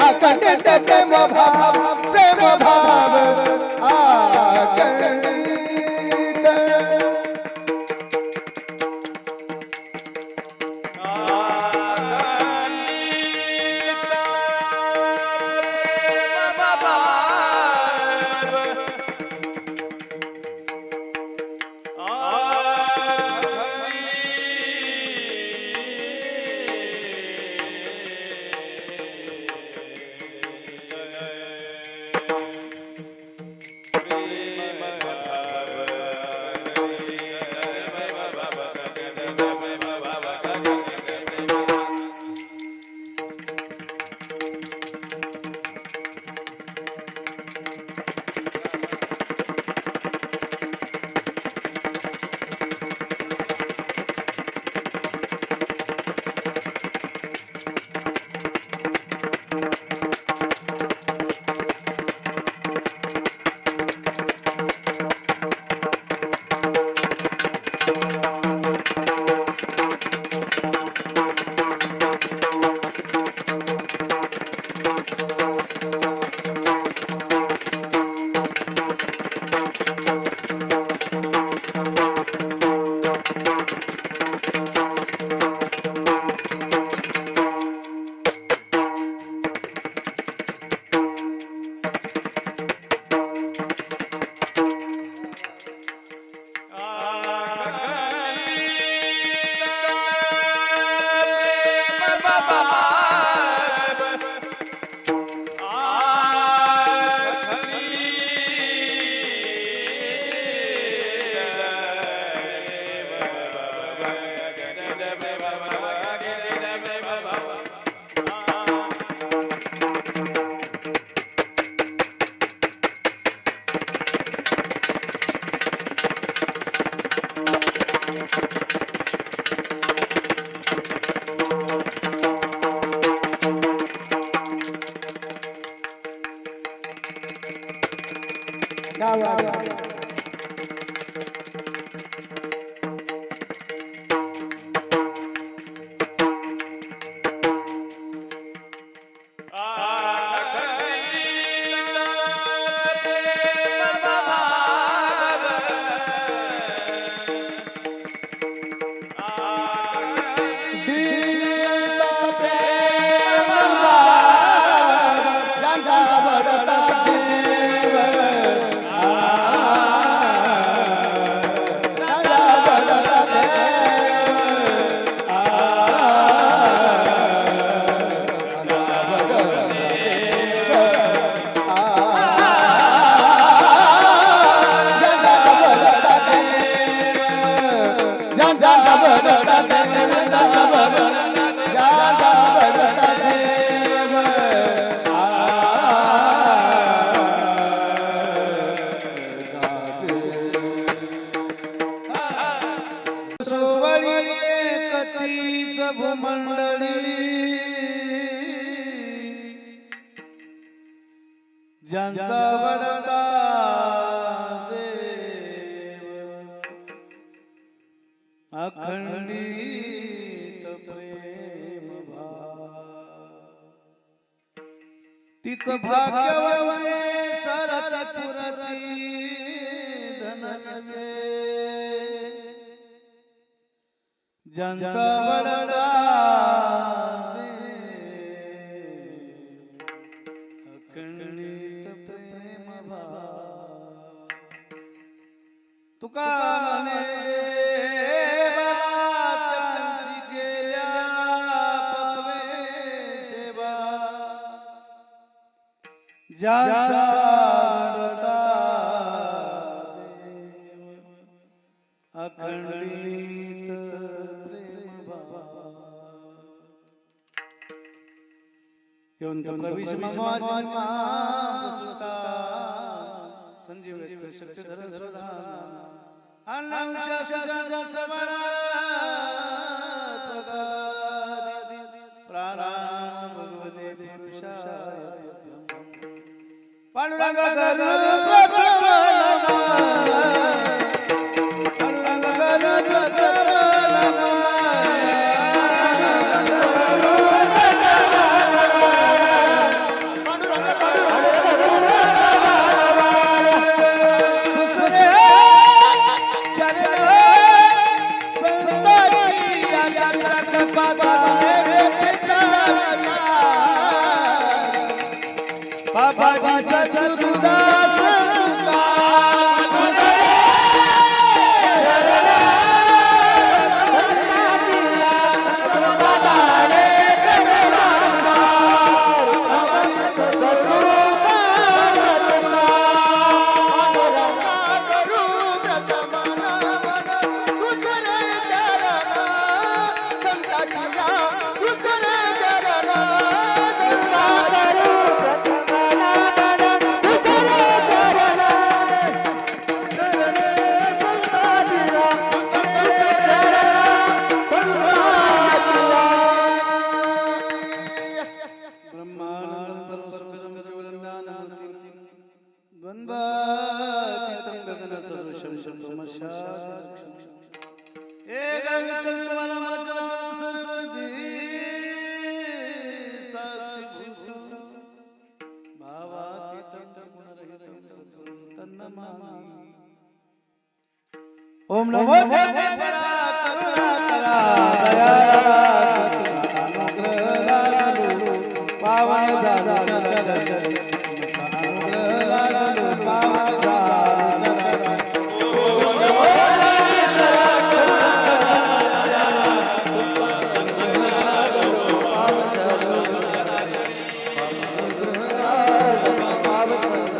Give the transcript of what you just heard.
அக்கண்டு தட்டமோ सोवळी कतीच भूमंडळी. ज्यांचा वडता देव. अखंडित प्रेम तिच भाग्यवये सरत पुरती धनविते ज्यांचा वडला अखंडित प्रेम भाव. तुका प्रविश ममाची सुता संजीव शक्तिधर सदा अनंश सुजन सबरा त्वगादि भगवते पुरुषाय. पांडुरंग सद्गुरुं तन्नमामि ॐ नमो ज्ञानेश्वरा करुणाकरा दयाळु হবে